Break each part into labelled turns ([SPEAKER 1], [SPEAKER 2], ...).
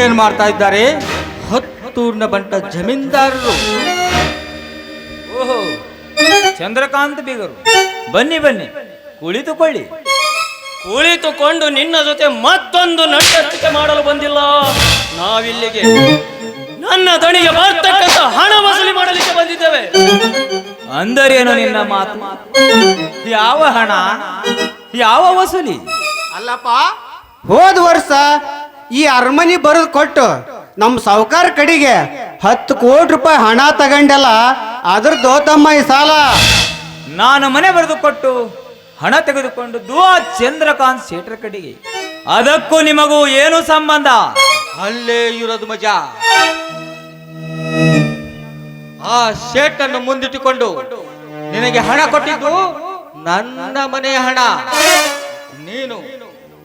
[SPEAKER 1] ಏನ್ ಮಾಡ್ತಾ ಇದ್ದಾರೆ? ಹತ್ತೂರ್ನ ಬಂಟ ಜಮೀನ್ದಾರರು.
[SPEAKER 2] ಓಹೋ. ಚಂದ್ರಕಾಂತ್ ಬೀಗರು. ಬನ್ನಿ ಬನ್ನಿ. ಕುಳಿತುಕೊಳ್ಳಿ.
[SPEAKER 3] ಕುಳಿತುಕೊಂಡು ನಿನ್ನ ಜೊತೆ ಮತ್ತೊಂದು ನಟನೆ ಮಾಡಲು ಬಂದಿಲ್ಲ. ನಾವಿಲ್ಲಿಗೆ ನನ್ನ ದಣಿಗೆ ಬರ್ತಕ್ಕಂಥ ಹಣ ವಸೂಲಿ ಮಾಡಲಿಕ್ಕೆ ಬಂದಿದ್ದೇವೆ.
[SPEAKER 2] ಅಂದರೇನು ನಿನ್ನ ಮಾತು? ಯಾವ ಹಣ? ಯಾವ ವಸೂಲಿ?
[SPEAKER 4] ಅಲ್ಲಪ್ಪ ಹೋದ ವರ್ಷ ಈ ಅರಮನಿ ಬರೆದು ಕೊಟ್ಟು ನಮ್ಮ ಸಾವುಕಾರ ಕಡೆಗೆ ಹತ್ತು ಕೋಟಿ ರೂಪಾಯಿ ಹಣ ತಗೊಂಡೆಲ್ಲ ಅದ್ರದ್ದು ತಮ್ಮ ಈ ಸಾಲ.
[SPEAKER 2] ನಾನು ಮನೆ ಬರೆದು ಕೊಟ್ಟು ಹಣ ತೆಗೆದುಕೊಂಡದ್ದು ಆ ಚಂದ್ರಕಾಂತ್ ಶೇಟ್ರ ಕಡೆಗೆ. ಅದಕ್ಕೂ ನಿಮಗೂ ಏನು ಸಂಬಂಧ?
[SPEAKER 1] ಅಲ್ಲೇ ಇರೋದು ಮಜಾ ಆ ಶೇಟನ್ನು ಮುಂದಿಟ್ಟುಕೊಂಡು ನಿನಗೆ ಹಣ ಕೊಟ್ಟಿದ್ದು ನನ್ನ ಮನೆಯ ಹಣ. ನೀನು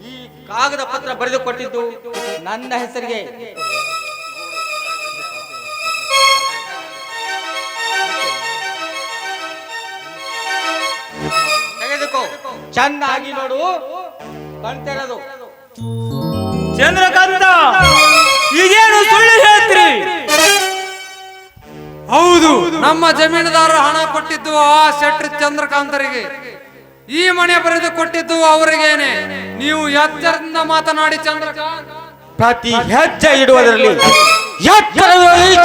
[SPEAKER 1] ಈ ಕಾಗದ ಪತ್ರ ಬರೆದು ಕೊಟ್ಟಿದ್ದು ನನ್ನ ಹೆಸರಿಗೆ. ಚೆನ್ನಾಗಿ ನೋಡು. ಕಣ್ತೆರದು
[SPEAKER 2] ಚಂದ್ರಕಾಂತ ಈಗೇನು ಸುಳ್ಳು ಹೇಳ್ತೀರಿ?
[SPEAKER 5] ಹೌದು. ನಮ್ಮ ಜಮೀನುದಾರರು ಹಣ ಕೊಟ್ಟಿದ್ದು ಆ ಶೆಟ್ರ್ ಚಂದ್ರಕಾಂತರಿಗೆ. ಈ ಮನೆ ಬರೆದು ಕೊಟ್ಟಿದ್ದು ಅವರಿಗೇನೆ. ನೀವು ಎಚ್ಚರದಿಂದ ಮಾತನಾಡಿ ಚಂದ್ರಕಾಂತ್.
[SPEAKER 1] ಪ್ರತಿ ಹೆಜ್ಜೆ ಇಡುವುದರಲ್ಲಿ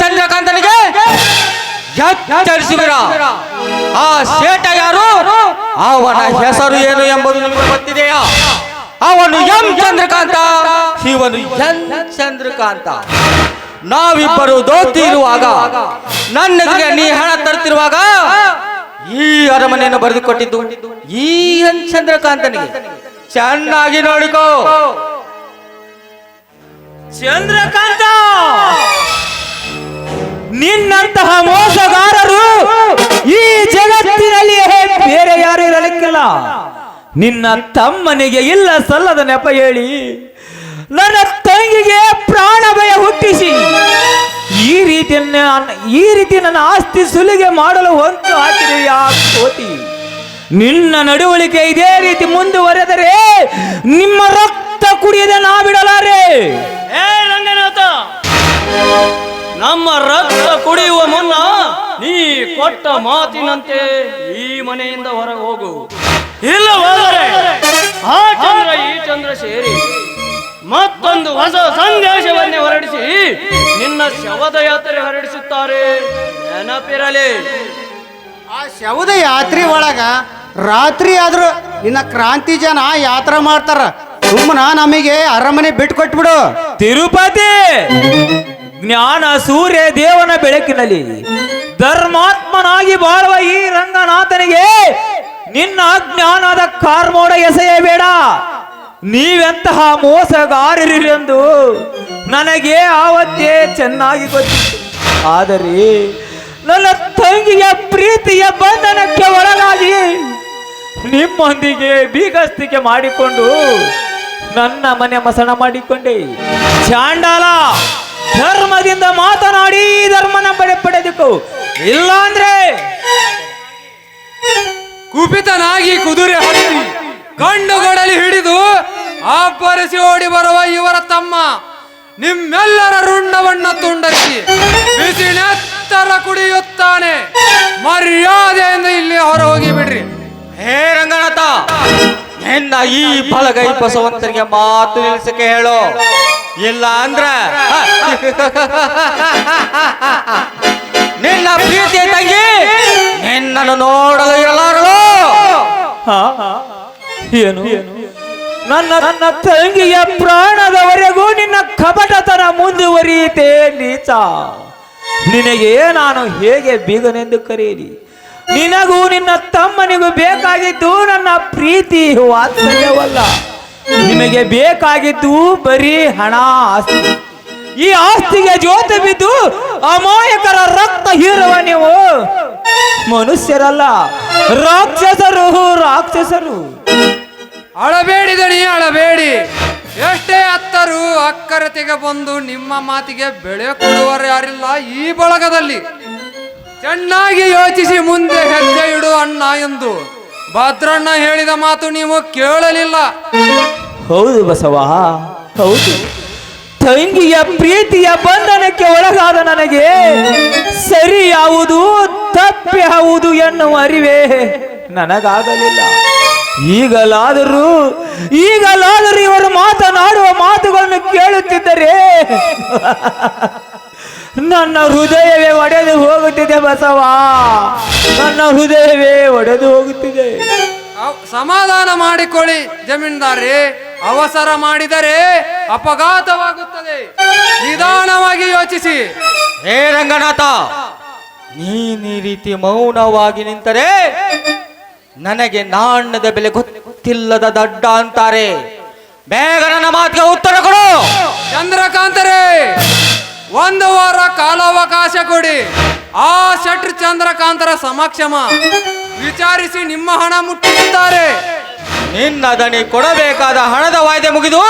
[SPEAKER 1] ಚಂದ್ರಕಾಂತನಿಗೆ ಎಚ್ಚರಿಸುವಿರ ಆ ಶೇಟ ಯಾರು? ಅವನ ಹೆಸರು ಏನು ಎಂಬುದು ನಿಮಗೆ ಗೊತ್ತಿದೆಯಾ? ಅವನು ಎಂ ಚಂದ್ರಕಾಂತ. ಶಿವನು ಎನ್ ಚಂದ್ರಕಾಂತ. ನಾವಿಬ್ಬರು ದೋತಿ ಇರುವಾಗ ನನ್ನೆದುರಿಗೆ ನೀ ಹಣ ತರ್ತಿರುವಾಗ, ಈ ಅರಮನೆಯನ್ನು ಬರೆದುಕೊಟ್ಟಿದ್ದು ಈ ಎನ್ ಚಂದ್ರಕಾಂತನಿಗೆ. ಚೆನ್ನಾಗಿ ನೋಡಿಕೋ.
[SPEAKER 2] ಚಂದ್ರಕಾಂತ! ನಿನ್ನ ತಮ್ಮನಿಗೆ ಇಲ್ಲ ಸಲ್ಲದ ನೆಪ ಹೇಳಿ, ನನ್ನ ತಂಗಿಗೆ ಪ್ರಾಣ ಭಯ ಹುಟ್ಟಿಸಿ, ಈ ರೀತಿ ಈ ರೀತಿ ನನ್ನ ಆಸ್ತಿ ಸುಲಿಗೆ ಮಾಡಲು ಹೊಂತು ಹಾಕಿದೆ ಯಾ ಕೋತಿ ನಿನ್ನ ನಡವಳಿಕೆ ಇದೇ ರೀತಿ ಮುಂದುವರೆದರೆ ನಿಮ್ಮ ರಕ್ತ ಕುಡಿಯದೆ ನಾ ಬಿಡಲಾರೆ
[SPEAKER 3] ನಮ್ಮ ರಕ್ತ ಕುಡಿಯುವ ಮುನ್ನ ನೀ ಕೊಟ್ಟ ಮಾತಿನಂತೆ ಈ ಮನೆಯಿಂದ ಹೊರಗೆ ಹೋಗು. ಇಲ್ಲವಾದರೆ ಆ ಚಂದ್ರ ಈ ಚಂದ್ರ ಸೇರಿ ಮತ್ತೊಂದು ಹೊಸ ಸಂದೇಶವನ್ನೇ ಹೊರಡಿಸಿ ನಿನ್ನ ಶವದ ಯಾತ್ರೆ ಹೊರಡಿಸುತ್ತಾರೆ. ನೆನಪಿರಲಿ.
[SPEAKER 4] ಆ ಶವದ ಯಾತ್ರೆ ಒಳಗ ರಾತ್ರಿ ಆದ್ರೂ ಇನ್ನ ಕ್ರಾಂತಿ ಜನ ಯಾತ್ರೆ ಮಾಡ್ತಾರ. ಸುಮ್ಮನ ನಮಗೆ ಅರಮನೆ ಬಿಟ್ಟು ಕೊಟ್ಬಿಡು
[SPEAKER 2] ತಿರುಪತಿ ಜ್ಞಾನ ಸೂರ್ಯ ದೇವನ ಬೆಳಕಿನಲ್ಲಿ ಧರ್ಮಾತ್ಮನಾಗಿ ಬಾಳುವ ಈ ರಂಗನಾಥನಿಗೆ ನಿನ್ನ ಅಜ್ಞಾನದ ಕಾರ್ಮೋಡ ಎಸೆಯಬೇಡ ನೀವೆಂತಹ ಮೋಸಗಾರರೆಂದು ನನಗೆ ಆವತ್ತೇ ಚೆನ್ನಾಗಿ ಗೊತ್ತಿತ್ತು. ಆದರೆ ನನ್ನ ತಂಗಿಯ ಪ್ರೀತಿಯ ಬಂಧನಕ್ಕೆ ಒಳಗಾಗಿ ನಿಮ್ಮೊಂದಿಗೆ ಬೀಗಸ್ತಿಕೆ ಮಾಡಿಕೊಂಡು ನನ್ನ ಮನೆ ಮಸಣ ಮಾಡಿಕೊಂಡೆ. ಚಾಂಡಾಲ, ಧರ್ಮದಿಂದ ಮಾತನಾಡಿ ಧರ್ಮನ ಪಡೆ ಪಡೆದಿಕ್ಕು ಇಲ್ಲ ಅಂದ್ರೆ
[SPEAKER 5] ಕುಪಿತನಾಗಿ ಕುದುರೆ ಹತ್ತಿ ಕಣ್ಣುಗಳಲ್ಲಿ ಹಿಡಿದು ಆಪರಿಸಿ ಓಡಿ ಬರುವ ಇವರ ತಮ್ಮ. ನಿಮ್ಮೆಲ್ಲರ ರುಂಡವನ್ನ ತುಂಡರಿಸಿ ಬಿಸಿ ನೆತ್ತರ ಕುಡಿಯುತ್ತಾನೆ. ಮರ್ಯಾದೆಯಿಂದ ಇಲ್ಲಿ ಹೊರ ಹೋಗಿ ಬಿಡ್ರಿ.
[SPEAKER 1] ಹೇ ರಂಗನಾಥ ನಿನ್ನ ಈ ಬಲಗೈ ಬಸವಂತನಿಗೆ ಮಾತು ನಿಲ್ಸಕ್ಕೆ ಹೇಳು. ಇಲ್ಲ ಅಂದ್ರ ನಿನ್ನ ಪ್ರೀತಿ ತಂಗಿ ನಿನ್ನನ್ನು ನೋಡಲು
[SPEAKER 2] ಹಾ? ಏನು? ನನ್ನ ನನ್ನ ತಂಗಿಯ ಪ್ರಾಣದವರೆಗೂ ನಿನ್ನ ಕಪಟತನ ಮುಂದುವರಿಯಿತೇ ನೀಚ. ನಿನಗೆ ನಾನು ಹೇಗೆ ಬೀಗನೆಂದು ಕರೆಯಲಿ? ನಿನಗೂ ನಿನ್ನ ತಮ್ಮನಿಗೂ ಬೇಕಾಗಿದ್ದು ನನ್ನ ಪ್ರೀತಿ ವಾತ್ಸಲ್ಯವಲ್ಲ. ನಿಮಗೆ ಬೇಕಾಗಿದ್ದು ಬರೀ ಹಣ ಆಸ್ತಿ. ಈ ಆಸ್ತಿಗೆ ಜೋತು ಬಿದ್ದು ಅಮಾಯಕರ ರಕ್ತ ಹೀರುವ ನೀವು. ಮನುಷ್ಯರಲ್ಲ ರಾಕ್ಷಸರು ರಾಕ್ಷಸರು.
[SPEAKER 5] ಅಳಬೇಡಿ ದಣಿ ಅಳಬೇಡಿ. ಎಷ್ಟೇ ಅತ್ತರು ಅಕ್ಕರತೆಗೆ ಬಂದು ನಿಮ್ಮ ಮಾತಿಗೆ ಬೆಳೆ ಕೊಡುವರು ಯಾರಿಲ್ಲ ಈ ಬಳಗದಲ್ಲಿ. ಚೆನ್ನಾಗಿ ಯೋಚಿಸಿ ಮುಂದೆ ಹೆಜ್ಜೆ ಇಡು ಅಣ್ಣ ಎಂದು. ಭದ್ರಣ್ಣ ಹೇಳಿದ ಮಾತು ನೀವು ಕೇಳಲಿಲ್ಲ.
[SPEAKER 2] ಹೌದು ಬಸವ ಹೌದು. ತಂಗಿಯ ಪ್ರೀತಿಯ ಬಂಧನಕ್ಕೆ ಒಳಗಾದ ನನಗೆ ಸರಿ ಯಾವುದು, ತಪ್ಪು ಯಾವುದು ಎನ್ನುವ ಅರಿವೆ ನನಗಾಗಲಿಲ್ಲ. ಈಗಲಾದರೂ ಈಗಲಾದರೂ ಇವರು ಮಾತನಾಡುವ ಮಾತುಗಳನ್ನು ಕೇಳುತ್ತಿದ್ದರೆ ನನ್ನ ಹೃದಯವೇ ಒಡೆದು ಹೋಗುತ್ತಿದೆ ಬಸವ. ನನ್ನ ಹೃದಯವೇ ಒಡೆದು ಹೋಗುತ್ತಿದೆ.
[SPEAKER 5] ಸಮಾಧಾನ ಮಾಡಿಕೊಳ್ಳಿ ಜಮೀನ್ದಾರಿ ಅವಸರ ಮಾಡಿದರೆ ಅಪಘಾತವಾಗುತ್ತದೆ. ನಿಧಾನವಾಗಿ ಯೋಚಿಸಿ.
[SPEAKER 1] ಹೇ ರಂಗನಾಥ ನೀನ್ ಈ ರೀತಿ ಮೌನವಾಗಿ ನಿಂತರೆ ನನಗೆ ನಾಣ್ಯದ ಬೆಲೆ ಗೊತ್ತಿಲ್ಲದ ದಡ್ಡ ಅಂತಾರೆ. ಬೇಗ ನನ್ನ ಮಾತಿಗೆ ಉತ್ತರ ಕೊಡು.
[SPEAKER 5] ಚಂದ್ರಕಾಂತರೇ ಒಂದು ವಾರ ಕಾಲಾವಕಾಶ ಕೊಡಿ. ಆ ಶಟ್ರ್ ಚಂದ್ರಕಾಂತರ ಸಮಕ್ಷಮ. ವಿಚಾರಿಸಿ ನಿಮ್ಮ ಹಣ ಮುಟ್ಟಿಸುತ್ತಾರೆ.
[SPEAKER 1] ನಿನ್ನ ದಣಿ ಕೊಡಬೇಕಾದ ಹಣದ ವಾಯ್ದೆ ಮುಗಿದು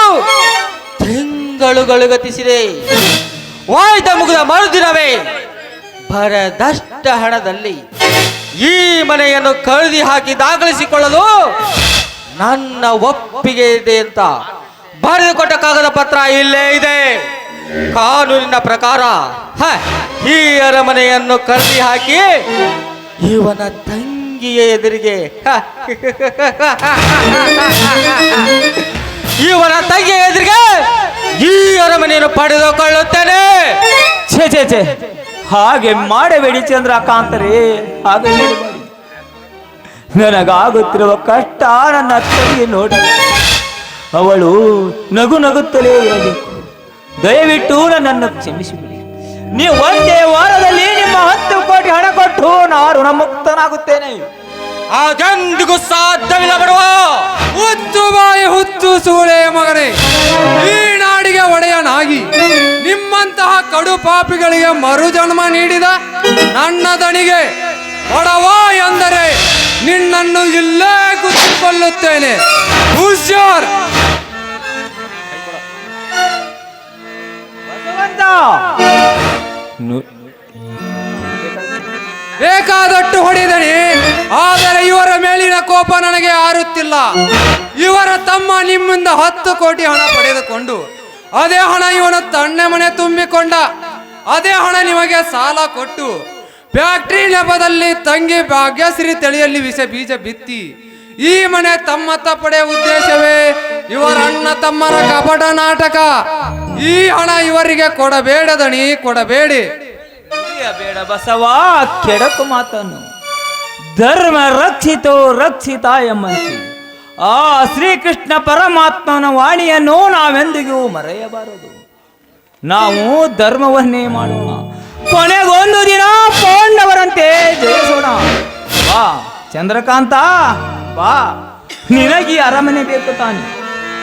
[SPEAKER 1] ತಿಂಗಳುಗಳು ಗತಿಸಿದೆ. ವಾಯ್ದೆ ಮುಗಿದ ಮರುದಿನವೇ ಬರದಷ್ಟ ಹಣದಲ್ಲಿ ಈ ಮನೆಯನ್ನು ಕಳೆದಿ ಹಾಕಿ ದಾಖಲಿಸಿಕೊಳ್ಳಲು ನನ್ನ ಒಪ್ಪಿಗೆ ಇದೆ ಅಂತ ಬರೆದುಕೊಟ್ಟ ಕಾಗದ ಪತ್ರ ಇಲ್ಲೇ ಇದೆ. ಕಾನೂನಿನ ಪ್ರಕಾರ ಈ ಅರಮನೆಯನ್ನು ಕಳೆದಿ ಹಾಕಿ ಇವನ ತಂಗಿಯ ಎದುರಿಗೆ. ಇವರ ತಂಗಿಯ ಎದುರಿಗೆ ಈ ಅರಮನೆಯನ್ನು ಪಡೆದುಕೊಳ್ಳುತ್ತೇನೆ.
[SPEAKER 2] ಛೇ ಛೇ ಛೇ. ಹಾಗೆ ಮಾಡಬೇಡಿ ಚಂದ್ರಕಾಂತರೇ. ಹಾಗೆ ನನಗಾಗುತ್ತಿರುವ ಕಷ್ಟ ನನ್ನ ತಂಗಿ ನೋಡಿ. ಅವಳು ನಗು ನಗುತ್ತಲೇ ಇರಬೇಕು. ದಯವಿಟ್ಟು ನನ್ನನ್ನು ಕ್ಷಮಿಸಿಬಿಡಿ. ನೀವು ಒಂದೇ ವಾರದಲ್ಲಿ ಹತ್ತು ಕೋಟಿ ಹಣ ಕೊಟ್ಟು ನಾನು ಋಣಮುಕ್ತನಾಗುತ್ತೇನೆ
[SPEAKER 1] ಅದೆಂದಿಗೂ ಸಾಧ್ಯವಿಲ್ಲ ಬರುವ
[SPEAKER 5] ಹುತ್ತು ಬಾಯಿ ಹುತ್ತು ಸೂಳೆ ಮಗನೇ ಈ ನಾಡಿಗೆ ಒಡೆಯನಾಗಿ ನಿಮ್ಮಂತಹ ಕಡು ಪಾಪಿಗಳಿಗೆ ಮರುಜನ್ಮ ನೀಡಿದ ನನ್ನ ದಣಿಗೆ ಒಡವ ಎಂದರೆ ನಿನ್ನನ್ನು ಇಲ್ಲೇ ಕುತ್ತಿಕೊಳ್ಳುತ್ತೇನೆ ಹುಷಾರ್.
[SPEAKER 2] ಭಗವಂತ ನು-
[SPEAKER 5] ಬೇಕಾದಟ್ಟು ಹೊಡೆದನೆ ಆದರೆ ಇವರ ಮೇಲಿನ ಕೋಪ ನನಗೆ ಆರುತ್ತಿಲ್ಲ. ಇವರ ತಮ್ಮ ನಿಮ್ಮಿಂದ ಹತ್ತು ಕೋಟಿ ಹಣ ಪಡೆದುಕೊಂಡು, ಅದೇ ಹಣ ಇವನು ತಣ್ಣೆ ಮನೆ ತುಂಬಿಕೊಂಡ. ಅದೇ ಹಣ ನಿಮಗೆ ಸಾಲ ಕೊಟ್ಟು, ಫ್ಯಾಕ್ಟ್ರಿ ನೆಪದಲ್ಲಿ ತಂಗಿ ಭಾಗ್ಯಶ್ರೀ ತಳಿಯಲ್ಲಿ ವಿಷ ಬೀಜ ಬಿತ್ತಿ, ಈ ಮನೆ ತಮ್ಮತ್ತ ತಪ್ಪಡೆಯ ಉದ್ದೇಶವೇ? ಇವರ ಅಣ್ಣ ತಮ್ಮನ ಕಪಟ ನಾಟಕ. ಈ ಹಣ ಇವರಿಗೆ ಕೊಡಬೇಡದಣಿ, ಕೊಡಬೇಡಿ.
[SPEAKER 2] ಬೇಡ ಬಸವ, ಕೆಡಕು ಮಾತನ್ನು. ಧರ್ಮ ರಕ್ಷಿತೋ ರಕ್ಷಿತ ಎಂಬಂತೆ. ಆ ಶ್ರೀಕೃಷ್ಣ ಪರಮಾತ್ಮನ ವಾಣಿಯನ್ನು ನಾವೆಂದಿಗೂ ಮರೆಯಬಾರದು. ನಾವು ಧರ್ಮವನ್ನೇ ಮಾಡೋಣ. ಕೊನೆಗೊಂದು ದಿನ ಪಾಂಡವರಂತೆ ಜಯಿಸೋಣ. ಬಾ, ಚಂದ್ರಕಾಂತ, ಬಾ. ನಿನಗೆ ಅರಮನೆ ಬೇಕು ತಾನೆ.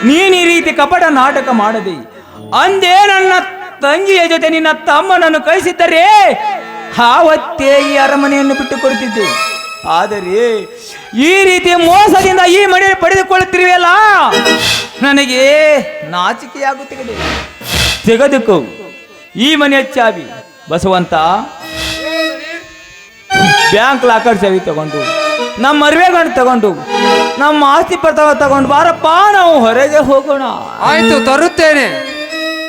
[SPEAKER 2] ನೀನು ಈ ರೀತಿ ಕಪಟ ನಾಟಕ ಮಾಡದೆ, ಅಂದೇ ನನ್ನ ತಂಗಿಯ ಜೊತೆ ನಿನ್ನ ತಮ್ಮನನ್ನು ಕಳಿಸಿದ್ದರೆ ಆವತ್ತೇ ಈ ಅರಮನೆಯನ್ನು ಬಿಟ್ಟು ಕೊಡುತ್ತಿದ್ದೆ ಆದರೆ ಈ ರೀತಿ ಮೋಸದಿಂದ ಈ ಮನೆ ಪಡೆದುಕೊಳ್ಳುತ್ತಿರುವೆಯಲ್ಲ? ನನಗೆ ನಾಚಿಕೆಯಾಗುತ್ತಿದೆ. ತೆಗೆದುಕೋ. ಈ ಮನೆಯ ಚಾವಿ ಬಸವಂತ. ಬ್ಯಾಂಕ್ ಲಾಕರ್ ಚಾವಿ ತಗೊಂಡು ನಮ್ಮ ಮರ್ವೆ ಗಂಡು ತಗೊಂಡು ನಮ್ಮ ಆಸ್ತಿ ಪತ್ರ ತಗೊಂಡು ಬಾರಪ್ಪ ನಾವು ಹೊರಗೆ ಹೋಗೋಣ.
[SPEAKER 5] ಆಯ್ತು ತರುತ್ತೇನೆ.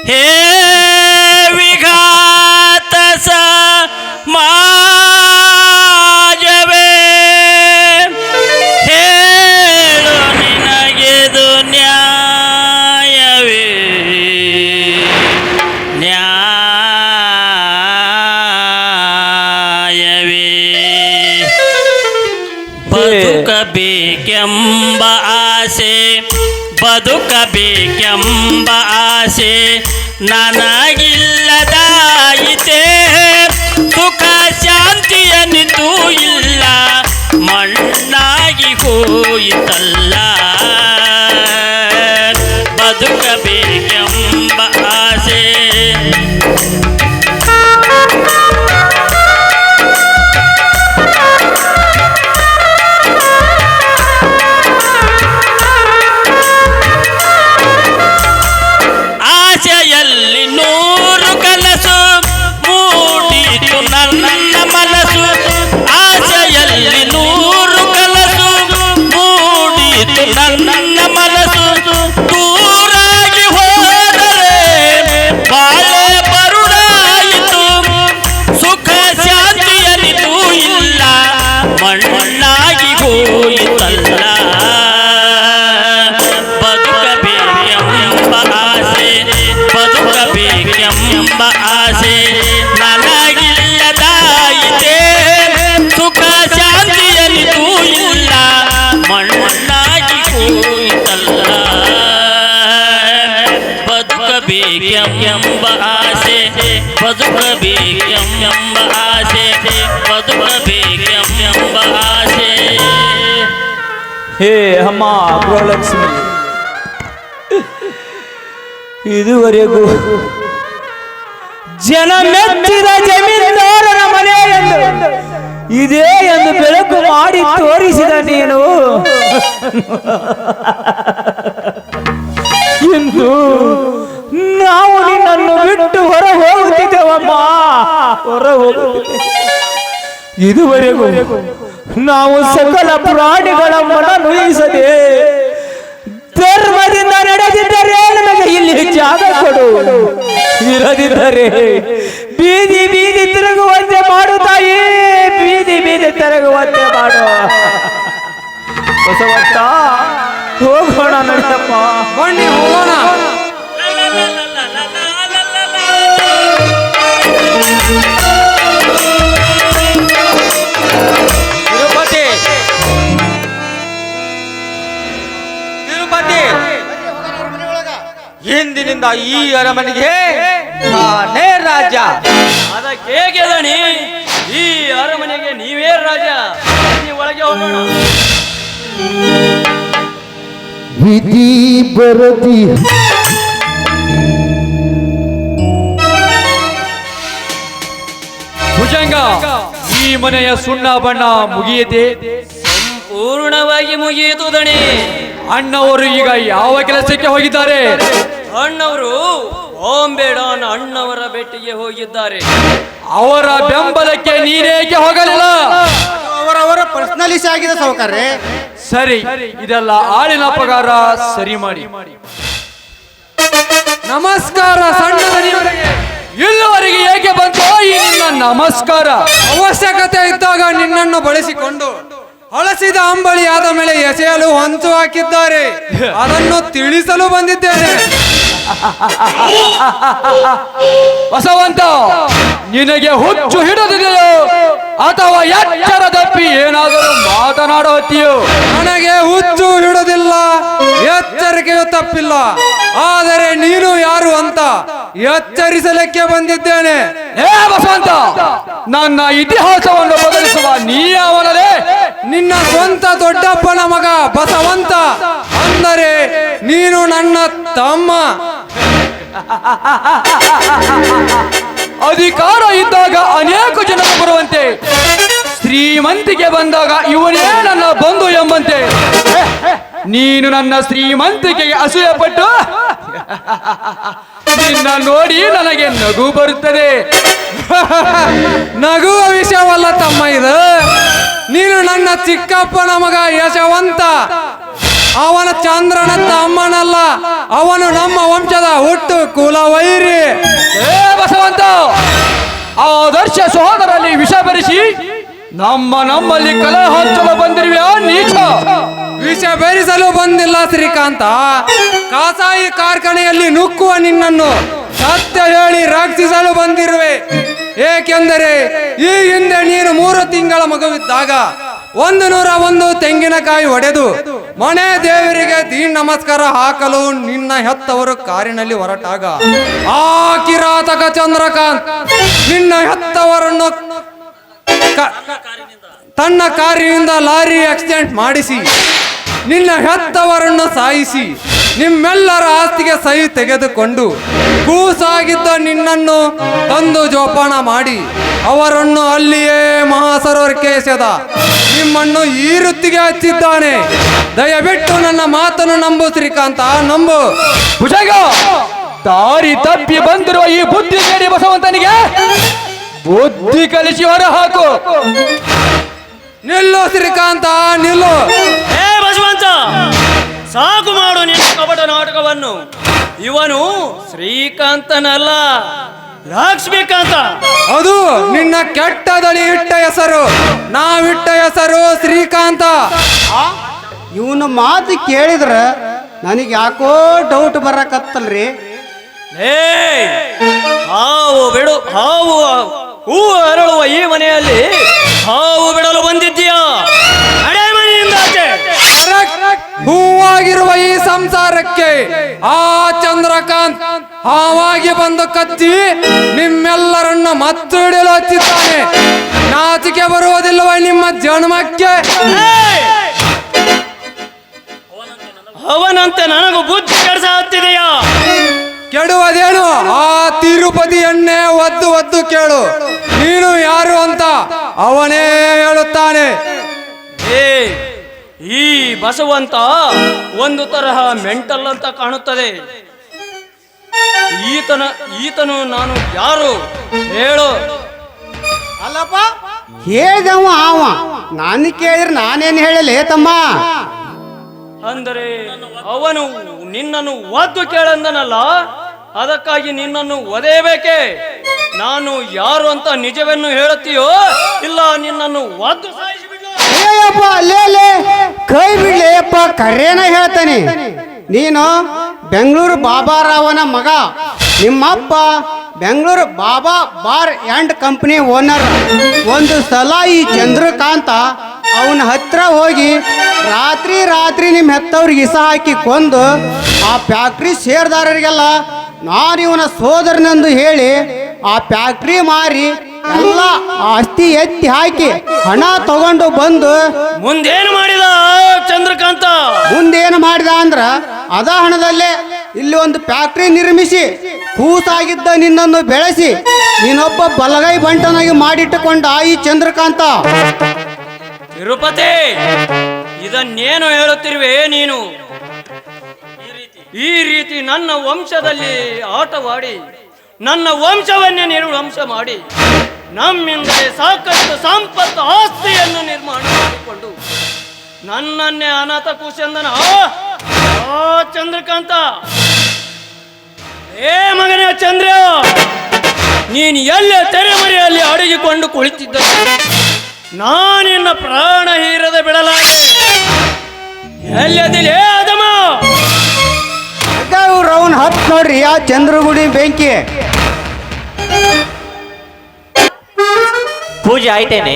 [SPEAKER 6] ಹೇ ವಿಘಾತ ಮಾಜವೇ. ಹೇಳು ನಿನಗೆದು ನ್ಯಾಯವೇ? ನ್ಯಾಯವೇ? ಬದುಕಬೇಕೆಂಬ ಆಸೆ ಬದುಕಬೇಕೆಂಬ ಆಸೆ ನನಗಿಲ್ಲದಾಯಿತೆ. ಬದುಕಬೇಕೆಂಬ ಆಸೆ ಬದುಕಬೇಕೆಂಬ ಆಸೆ
[SPEAKER 2] ಹೇ ಅಮ್ಮ ಗೃಹಲಕ್ಷ್ಮಿ ಇದುವರೆಗೂ ಜನ ಮೆಚ್ಚಿದ ಜಮೀನ್ದಾರನ ಮನೆ ಎಂದು, ಇದೇ ಎಂದು ಬೆಳಕು ಮಾಡಿ ತೋರಿಸಿದ ನೀನು. ಇಂದು ನಾವು ನಿನ್ನನ್ನು ಬಿಟ್ಟು ಹೊರ ಹೋಗುತ್ತಿದ್ದೇವಮ್ಮ. ಹೊರ ಹೋಗ ಇದುವರೆಗೂ ನಾವು ಸಕಲ ಪ್ರಾಣಿಗಳ ಮನ ನುಯಿಸದೆ ಧರ್ಮದಿಂದ ನಡೆದಿದ್ದರೆ ನಮಗೆ ಇಲ್ಲಿ ಜಾಗ ಕೊಡು. ಇರದಿದ್ದರೆ ಬೀದಿ ಬೀದಿ ತಿರುಗುವಂತೆ ಮಾಡು ತಾಯಿ. ಬೀದಿ ಬೀದಿ ತಿರುಗುವಂತೆ ಮಾಡು. ಹೊಸ ಹೋಗೋಣ ನಡೆಯಪ್ಪ
[SPEAKER 5] ಹೋಗೋಣ.
[SPEAKER 1] ಇಂದಿನಿಂದ ಈ ಅರಮನೆಗೆ ನಾನೇ ರಾಜ.
[SPEAKER 3] ಅದಕ್ಕೆ ಹೇಗೆ ದಣಿ ಈ ಅರಮನೆಗೆ ನೀವೇ ರಾಜ. ನೀವು ಒಳಗೆ ಹೋಗೋಣ.
[SPEAKER 7] ವಿಧಿ ಬರದಿ
[SPEAKER 2] ಭುಜಂಗ ಈ ಮನೆಯ ಸುಣ್ಣ ಬಣ್ಣ ಮುಗಿಯದೆ
[SPEAKER 3] ಸಂಪೂರ್ಣವಾಗಿ ಮುಗಿಯಿತು ದಣಿ
[SPEAKER 2] ಅಣ್ಣವರು ಈಗ ಯಾವ ಕೆಲಸಕ್ಕೆ ಹೋಗಿದ್ದಾರೆ?
[SPEAKER 3] ಅಣ್ಣವರು ಓಂ ಬೇಡ ಅಣ್ಣವರ ಭೇಟಿಗೆ ಹೋಗಿದ್ದಾರೆ.
[SPEAKER 2] ಅವರ ಬೆಂಬಲಕ್ಕೆ ನೀನೇಕೆ ಹೋಗಲಿಲ್ಲ?
[SPEAKER 4] ಅವರವರ ಪರ್ಸನಲಿಸಿ ಆಗಿದೆ ಸಾವುಕಾರ್ರೆ
[SPEAKER 2] ಸರಿ ಇದೆಲ್ಲ ಆಳಿನ ಪಗಾರ ಸರಿ ಮಾಡಿ.
[SPEAKER 5] ನಮಸ್ಕಾರ ಸಣ್ಣ.
[SPEAKER 2] ಇಲ್ಲಿವರೆಗೆ ಏಕೆ ಬಂತು ಈ ನಿನ್ನ ನಮಸ್ಕಾರ.
[SPEAKER 5] ಅವಶ್ಯಕತೆ ಇದ್ದಾಗ ನಿನ್ನನ್ನು ಬಳಸಿಕೊಂಡು ಅಂಬಳಿ ಆದ ಮೇಲೆ ಎಸೆಯಲು ಹೊಂಚು ಹಾಕಿದ್ದಾರೆ. ಅದನ್ನು ತಿಳಿಸಲು ಬಂದಿದ್ದೇನೆ.
[SPEAKER 2] ಹೊಸವಂತ ನಿನಗೆ ಹುಚ್ಚು ಹಿಡಿದಿದೆಯೋ? ಅಥವಾ ಎಚ್ಚರ ತಪ್ಪಿ ಏನಾದರೂ ಮಾತನಾಡುತ್ತೀಯೋ
[SPEAKER 5] ನನಗೆ ಹುಚ್ಚು ಹಿಡುದಿಲ್ಲ ಎಚ್ಚರಿಕೆಯೂ ತಪ್ಪಿಲ್ಲ. ಆದರೆ ನೀನು ಯಾರು ಅಂತ ಎಚ್ಚರಿಸಲಿಕ್ಕೆ ಬಂದಿದ್ದೇನೆ.
[SPEAKER 2] ಏ ಬಸವಂತ ನನ್ನ ಇತಿಹಾಸವನ್ನು ಬದಲಿಸುವ ನೀ ಅವನದೇ
[SPEAKER 5] ನಿನ್ನ ಸ್ವಂತ ದೊಡ್ಡಪ್ಪನ ಮಗ ಬಸವಂತ ಅಂದರೆ ನೀನು ನನ್ನ ತಮ್ಮ.
[SPEAKER 2] ಅಧಿಕಾರ ಇದ್ದಾಗ ಅನೇಕ ಜನರು ಬರುವಂತೆ. ಶ್ರೀಮಂತಿಗೆ ಬಂದಾಗ ಇವನೇ ನನ್ನ ಬಂಧು ಎಂಬಂತೆ. ನೀನು ನನ್ನ ಶ್ರೀಮಂತಿಕೆಗೆ ಅಸೂಯೆ ಪಟ್ಟು ನಿನ್ನ ನೋಡಿ ನನಗೆ ನಗು ಬರುತ್ತದೆ.
[SPEAKER 5] ನಗುವ ವಿಷಯವಲ್ಲ ತಮ್ಮ ಇದು. ನೀನು ನನ್ನ ಚಿಕ್ಕಪ್ಪನ ಮಗ ಯಶವಂತ. ಅವನ ಚಂದ್ರನ ತಮ್ಮನಲ್ಲ ಅವನು ನಮ್ಮ ವಂಶದ ಹುಟ್ಟು ಕುಲವೈರಿ.
[SPEAKER 2] ಏ ಬಸವಂತ, ಆದರ್ಶ ಸಹೋದರಲ್ಲಿ ವಿಷ ಬೆರೆಸಿ ನಮ್ಮ ನಮ್ಮಲ್ಲಿ ಕಲೆ ಹಂಚಲು ಬಂದಿರುವೆ ನೀಚ.
[SPEAKER 5] ವಿಷ ಬೆರೆಸಲು ಬಂದಿಲ್ಲ ಶ್ರೀಕಾಂತ. ಕಾಸಾಯಿ ಕಾರ್ಖಾನೆಯಲ್ಲಿ ನುಕ್ಕುವ ನಿನ್ನನ್ನು ಸತ್ಯ ಹೇಳಿ ರಕ್ಷಿಸಲು ಬಂದಿರುವೆ. ಏಕೆಂದರೆ ಈ ಹಿಂದೆ ನೀನು ಮೂರು ತಿಂಗಳ ಮಗುವಿದ್ದಾಗ ಒಂದು ನೂರ ಒಂದು ತೆಂಗಿನಕಾಯಿ ಒಡೆದು ಮನೆ ದೇವರಿಗೆ ದೀನ್ ನಮಸ್ಕಾರ ಹಾಕಲು ನಿನ್ನ ಹೆತ್ತವರು ಕಾರಿನಲ್ಲಿ ಹೊರಟಾಗ ಆ ಕಿರಾತಕ ಚಂದ್ರಕಾಂತ್ ನಿನ್ನ ಹೆತ್ತವರನ್ನು ತನ್ನ ಕಾರಿನಿಂದ ಲಾರಿ ಆಕ್ಸಿಡೆಂಟ್ ಮಾಡಿಸಿ ನಿನ್ನ ಹೆತ್ತವರನ್ನು ಸಾಯಿಸಿ ನಿಮ್ಮೆಲ್ಲರ ಆಸ್ತಿಗೆ ಸಹಿ ತೆಗೆದುಕೊಂಡು ಕೂಸಾಗಿದ್ದ ನಿನ್ನನ್ನು ತಂದು ಜೋಪಾನ ಮಾಡಿ ಅವರನ್ನು ಅಲ್ಲಿಯೇ ಮಹಾಸರೋವರಕ್ಕೆ ಎಸೆದ ನಿಮ್ಮನ್ನು ಈ ವೃತ್ತಿಗೆ ಹಚ್ಚಿದ್ದಾನೆ. ದಯವಿಟ್ಟು ನನ್ನ ಮಾತನ್ನು ನಂಬು ಶ್ರೀಕಾಂತ. ನಂಬು.
[SPEAKER 2] ಭುಜಗ ದಾರಿ ತಪ್ಪಿ ಬಂದಿರುವ ಈ ಬುದ್ಧಿ ಕೇಳಿ ಬಸವಂತನಿಗೆ ಬುದ್ಧಿ ಕಲಿಸಿ ಹೊರ ಹಾಕು
[SPEAKER 5] ನಿಲ್ಲು ಶ್ರೀಕಾಂತ ನಿಲ್ಲು.
[SPEAKER 3] ಏ ಬಸವಂತ ಸಾಕು ಮಾಡು ನಿನ್ನ ಕಪಟ ನಾಟಕವನ್ನು. ಇವನು ಶ್ರೀಕಾಂತನಲ್ಲ. ಲಕ್ಷ್ಮೀಕಾಂತ
[SPEAKER 5] ಅದು ನಿನ್ನ ಕೆಟ್ಟದಲ್ಲಿ ಇಟ್ಟ ಹೆಸರು ನಾವಿಟ್ಟ ಹೆಸರು ಶ್ರೀಕಾಂತ.
[SPEAKER 4] ಇವನ ಮಾತು ಕೇಳಿದ್ರೆ ನನಗೆ ಯಾಕೋ ಡೌಟ್ ಬರಕತ್ತಲ್ರಿ.
[SPEAKER 3] ಏ ಹಾವು ಬಿಡು ಹಾವು ಹೂವು ಅರಳುವ ಈ ಮನೆಯಲ್ಲಿ ಹಾವು ಬಿಡಲು ಬಂದಿದ್ದೀಯಾ? ಮನೆಯಿಂದ ಆಚೆ.
[SPEAKER 5] ಹೂವಾಗಿರುವ ಈ ಸಂಸಾರಕ್ಕೆ ಆ ಚಂದ್ರಕಾಂತ್ ಹಾವಾಗಿ ಬಂದು ಕತ್ತಿ ನಿಮ್ಮೆಲ್ಲರನ್ನ ಮತ್ತು ಹಿಡಿಯಲು ಹಚ್ಚಿದ್ದಾನೆ ನಾಚಿಕೆ ಬರುವುದಿಲ್ಲವ ನಿಮ್ಮ ಜನ್ಮಕ್ಕೆ?
[SPEAKER 3] ಅವನಂತೆ ನನಗೂ ಬುದ್ಧಿ ಕೆಡಿಸ ಹತ್ತಿದೆಯಾ?
[SPEAKER 5] ಕೆಡುವುದೇನು? ಆ ತಿರುಪತಿ ಎಣ್ಣೆ ಒದ್ದು ಒದ್ದು ಕೇಳು. ನೀನು ಯಾರು ಅಂತ ಅವನೇ ಹೇಳುತ್ತಾನೆ.
[SPEAKER 3] ಏ ಈ ಬಸವಂತ ಒಂದು ತರಹ ಮೆಂಟಲ್ ಅಂತ ಕಾಣುತ್ತದೆ. ಈತನ ಈತನು ನಾನು ಯಾರು? ಹೇಳು.
[SPEAKER 4] ಅಲ್ಲಪ್ಪ ಹೇಗವ ಅವ? ನಾನು ಕೇಳಿದ್ರೆ ನಾನೇನು ಹೇಳಲಿ ತಮ್ಮ?
[SPEAKER 3] ಅಂದರೆ ಅವನು ನಿನ್ನನ್ನು ಒದ್ದು ಕೇಳಂದನಲ್ಲ ಅದಕ್ಕಾಗಿ ನಿನ್ನನ್ನು ಒದೆಯಬೇಕೆ? ನಾನು ಯಾರು ಅಂತ ನಿಜವನ್ನು ಹೇಳುತ್ತೀಯೋ ಇಲ್ಲ ನಿನ್ನನ್ನು ಒದ್ದು
[SPEAKER 4] ಲೇ ಲೇ ಕೈ ಬಿಡಲೆಯಪ್ಪ ಕರೇನ ಹೇಳ್ತಾನೆ. ನೀನು ಬೆಂಗಳೂರು ಬಾಬಾರಾವನ ಮಗ. ನಿಮ್ಮಪ್ಪ Bengaluru Baba bar and company owner. ಒಂದು ಸಲ ಈ ಚಂದ್ರಕಾಂತ ಅವನ ಹತ್ರ ಹೋಗಿ ರಾತ್ರಿ ರಾತ್ರಿ ನಿಮ್ಮ ಹೆತ್ತವ್ರಿಗೆ ಇಸ ಹಾಕಿ ಕೊಂದು ಆ ಫ್ಯಾಕ್ಟ್ರಿ ಶೇರ್ದಾರರಿಗೆಲ್ಲ ನಾನು ಇವನ ಸೋದರನೆಂದು ಹೇಳಿ ಆ ಫ್ಯಾಕ್ಟ್ರಿ ಮಾರಿ ಎಲ್ಲ ಆಸ್ತಿ ಎತ್ತಿ ಹಾಕಿ ಹಣ ತಗೊಂಡು ಬಂದು
[SPEAKER 3] ಮುಂದೇನು ಮಾಡಿದ ಚಂದ್ರಕಾಂತ?
[SPEAKER 4] ಮುಂದೇನು ಮಾಡಿದ ಅಂದ್ರ ಅದ ಹಣದಲ್ಲೇ ಇಲ್ಲಿ ಒಂದು ಫ್ಯಾಕ್ಟ್ರಿ ನಿರ್ಮಿಸಿ ಕೂಸಾಗಿದ್ದ ನಿನ್ನನ್ನು ಬೆಳೆಸಿ ನೀನೊಬ್ಬ ಬಲಗೈ ಬಂಟನಾಗಿ ಮಾಡಿಟ್ಟುಕೊಂಡ ಈ ಚಂದ್ರಕಾಂತ.
[SPEAKER 3] ತಿರುಪತಿ ಇದನ್ನೇನು ಹೇಳುತ್ತಿರುವೆ ನೀನು? ಈ ರೀತಿ ನನ್ನ ವಂಶದಲ್ಲಿ ಆಟವಾಡಿ ನನ್ನ ವಂಶವನ್ನೇ ನಿರ್ವಂಶ ಮಾಡಿ. ನಮ್ಮಿಂದಲೇ ಸಾಕಷ್ಟು ಸಂಪತ್ತು ಆಸ್ತಿಯನ್ನು ನಿರ್ಮಾಣ ಮಾಡಿಕೊಂಡು ನನ್ನನ್ನೇ ಅನಾಥ ಕುಶಂದನ. ಚಂದ್ರಕಾಂತ. ಏ ಮಗನೇ ಚಂದ್ರ, ನೀನು ಎಲ್ಲೇ ತೆರೆಮರೆಯಲ್ಲಿ ಅಡಗಿಕೊಂಡು ಕುಳಿತಿದ್ದ ನಾನಿನ್ನ ಪ್ರಾಣ ಹೀರದ ಬಿಡಲಾರೆ. ಏ ಅದಮ
[SPEAKER 4] ಇವ್ರು ಹತ್ತು ಹತ್ ನೋಡ್ರಿ, ಆ ಚಂದ್ರಗುಡಿ ಬೆಂಕಿ.
[SPEAKER 6] ಪೂಜೆ ಆಯ್ತೇನೆ.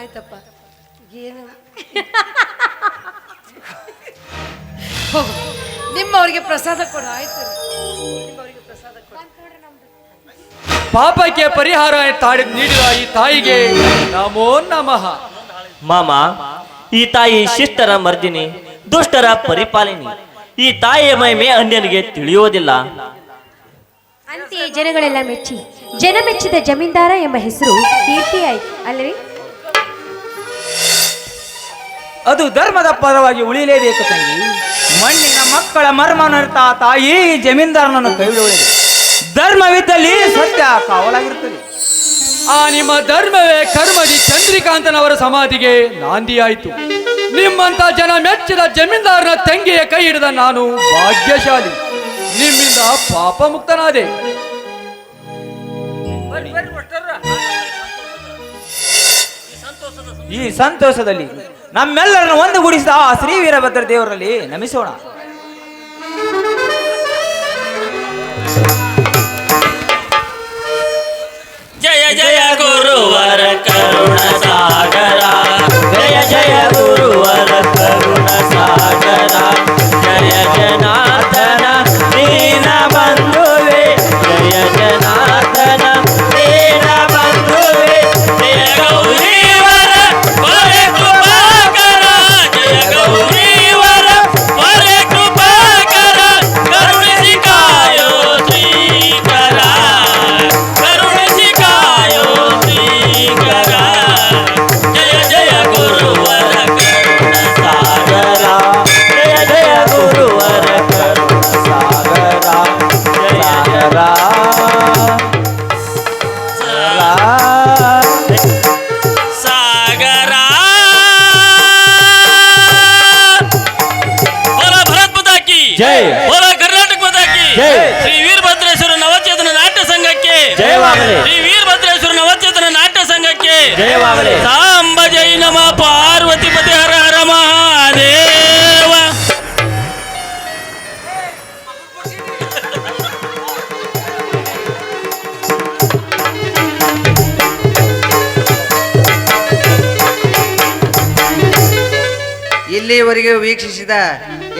[SPEAKER 8] ಆಯ್ತಪ್ಪ. ಏನು? ನಿಮ್ಮವರಿಗೆ ಪ್ರಸಾದ ಕೊಡು ಆಯ್ತು. ನಿಮ್ಮವರಿಗೆ ಪ್ರಸಾದ ಕೊಡು.
[SPEAKER 2] ಪಾಪಕ್ಕೆ ಪರಿಹಾರ ತಾಡಿ ನೀಡಿದ ಈ ತಾಯಿಗೆ ನಮೋ ನಮಃ.
[SPEAKER 6] ಮಾಮ ಈ ತಾಯಿ ಶಿಷ್ಟರ ಮರ್ದಿನಿ ದುಷ್ಟರ ಪರಿಪಾಲಿನಿ. ಈ ತಾಯಿಯ ಮಹಿಮೆ ಅನ್ಯನಿಗೆ ತಿಳಿಯೋದಿಲ್ಲ
[SPEAKER 9] ಅಂತೆಯೇ ಜನಗಳೆಲ್ಲ ಮೆಚ್ಚಿ ಜನ ಮೆಚ್ಚಿದ ಜಮೀನ್ದಾರ ಎಂಬ ಹೆಸರು ಕೀರ್ತಿಯಾಯಿತು ಅಲ್ಲವೇ?
[SPEAKER 2] ಅದು ಧರ್ಮದ ಪರವಾಗಿ ಉಳಿಯಲೇಬೇಕು ತಂಗಿ. ಮಣ್ಣಿನ ಮಕ್ಕಳ ಮರ್ಮನರ್ತ ತಾಯಿ ಜಮೀನ್ದಾರನನ್ನು ಕೈ ಬಿಡುವುದಿಲ್ಲ ಧರ್ಮವಿದ್ದಲ್ಲಿ ಸತ್ಯ ಕಾವಲಾಗಿರುತ್ತದೆ.
[SPEAKER 5] ಆ ನಿಮ್ಮ ಧರ್ಮವೇ ಕರ್ಮದಿ ಚಂದ್ರಿಕಾಂತನವರ ಸಮಾಧಿಗೆ ನಾಂದಿಯಾಯಿತು. ನಿಮ್ಮಂತ ಜನ ಮೆಚ್ಚಿದ ಜಮೀನ್ದಾರನ ತಂಗಿಯ ಕೈ ಹಿಡಿದ ನಾನು ಭಾಗ್ಯಶಾಲಿ. ನಿಮ್ಮಿಂದ ಪಾಪ ಮುಕ್ತನಾದೆ.
[SPEAKER 2] ಈ ಸಂತೋಷದಲ್ಲಿ ನಮ್ಮೆಲ್ಲರನ್ನು ಒಂದುಗೂಡಿಸಿದ ಆ ಶ್ರೀ ವೀರಭದ್ರ ದೇವರಲ್ಲಿ ನಮಿಸೋಣ.
[SPEAKER 6] ಜಯ ಜಯ ಗುರುವರ.
[SPEAKER 10] ಇಲ್ಲಿವರೆಗೆ ವೀಕ್ಷಿಸಿದ